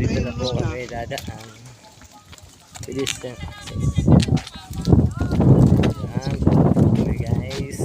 dito na po kami dadaan. Pedestrian access. Yan, kami guys.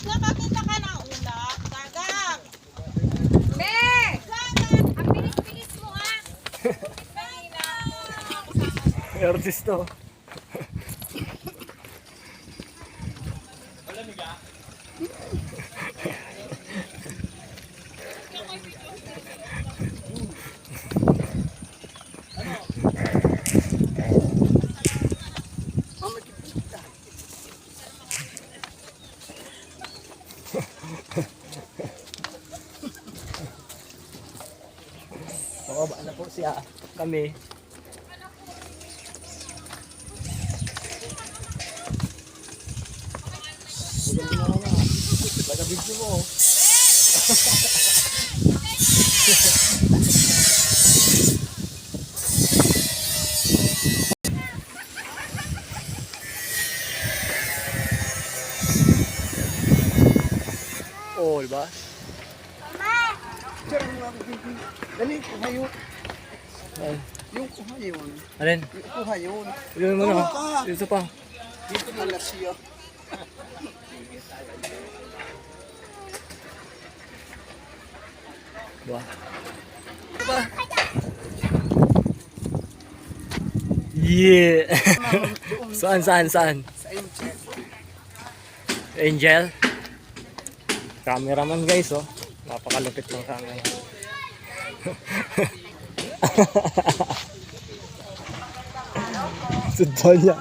Nakakita ka ng ulap. Gagab. Me! Ang bilis-bilis mo ah! Artista. Pababa na po siya. Kami. Baga video mo. Oh, diba? Ako, baby. Dali, kuha Ay, Yung kuha yun. alin? Yung kuha yun. Yun mo na. Oo ka. Dito pa. Dito pala siya. Diba? Diba? Yeah! saan, saan, saan? Sa Angel. Angel? Cameraman guys, oh. Napakalupit ng camera. Sundan niya.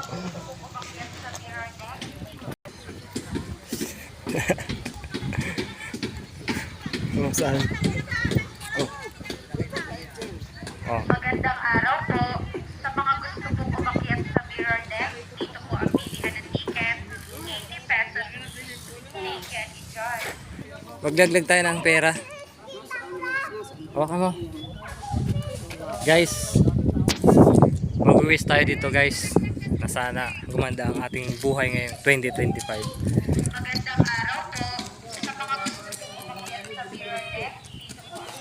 Kung saan? Oh. Oh. Magandang araw po. Sa mga gusto po umakyat sa mirror deck, dito po ang bilihan ng ticket. 80 pesos. Ticket, enjoy. Maglaglag tayo ng pera. Hawakan mo. Guys, mag-wish tayo dito guys na sana gumanda ang ating buhay ngayon 2025. Magandang araw po. Sa mga gusto po umakyat sa mirror deck, dito po ang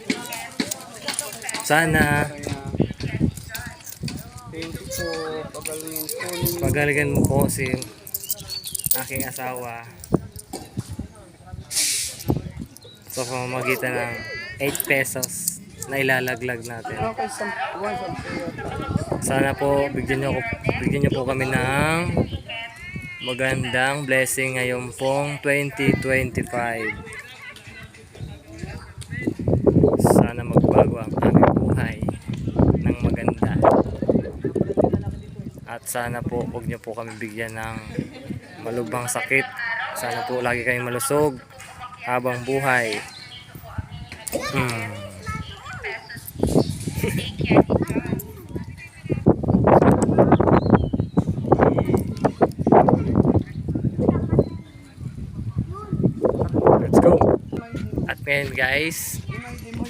bilihan ng ticket. Sana pagalingan mo po si aking asawa sa pamamagitan ng 8 pesos na ilalaglag natin. Sana po bigyan niyo, ko- bigyan niyo po kami ng magandang blessing ngayong pong 2025. Sana magbago ang aming buhay ng maganda. At sana po huwag niyo po kami bigyan ng malubhang sakit. Sana po lagi kayong malusog habang buhay. Hmm. Let's go. At ngayon guys,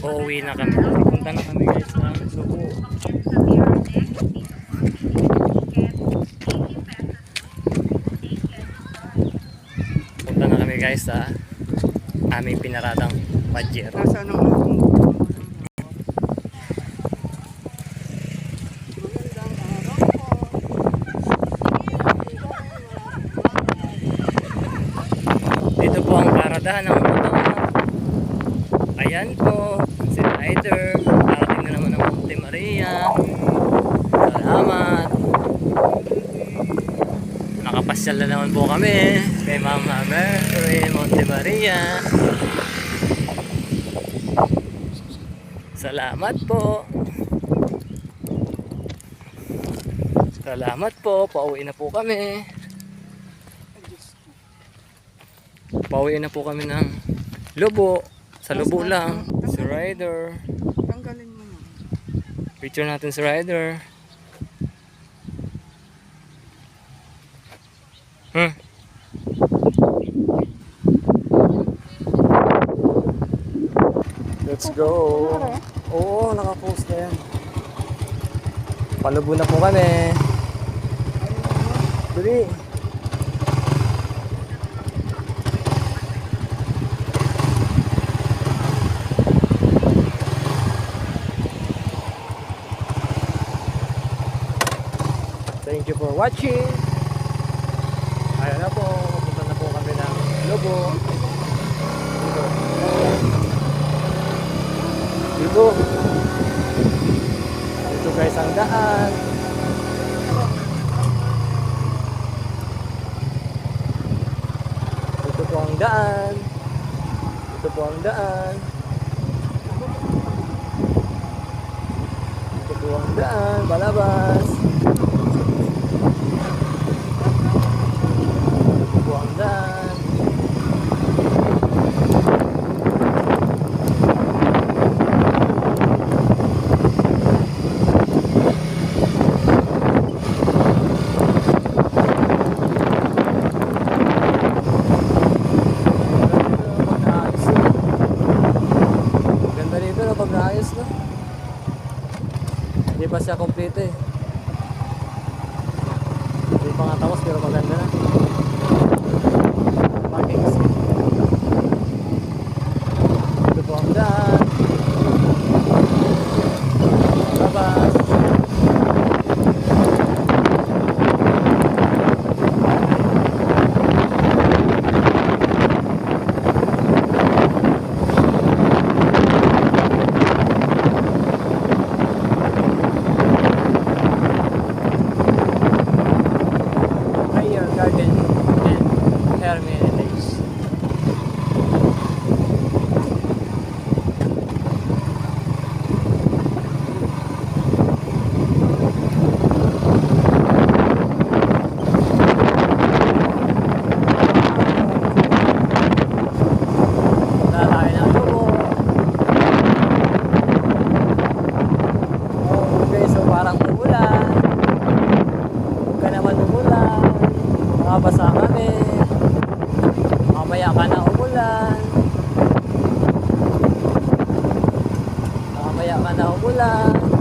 uuwi na kami. Punta na kami guys ng Subo. Punta na kami guys sa aming pinaratang Pajero. Nasa ano. Dito po ang paradahan ng. Ayan po, si Rider. Parating na naman ng Monte Maria. Salamat. Nakapasyal na naman po kami kay Mama Mary Monte Maria. Salamat po. Salamat po. Pauwi na po kami. Pauwi na po kami ng Lubo. Sa Lubo lang. Si Rider. Tanggalin mo na. Picture natin si Rider. Hmm. Let's go. Oo, nakapost na yan. Palubo na po kami. Dali. Thank you for watching. Ayun na po, pupunta na po kami ng Lobo. Dito. Dito. Dito guys ang daan. Dito po ang daan. Dito po ang daan. Dito po ang daan, palabas. Dito po ang daan. Pag naayos na. Ganda dito na pag naayos na. Hindi pa siya complete eh. Hindi pa nga tapos pero maganda. garden. Daw.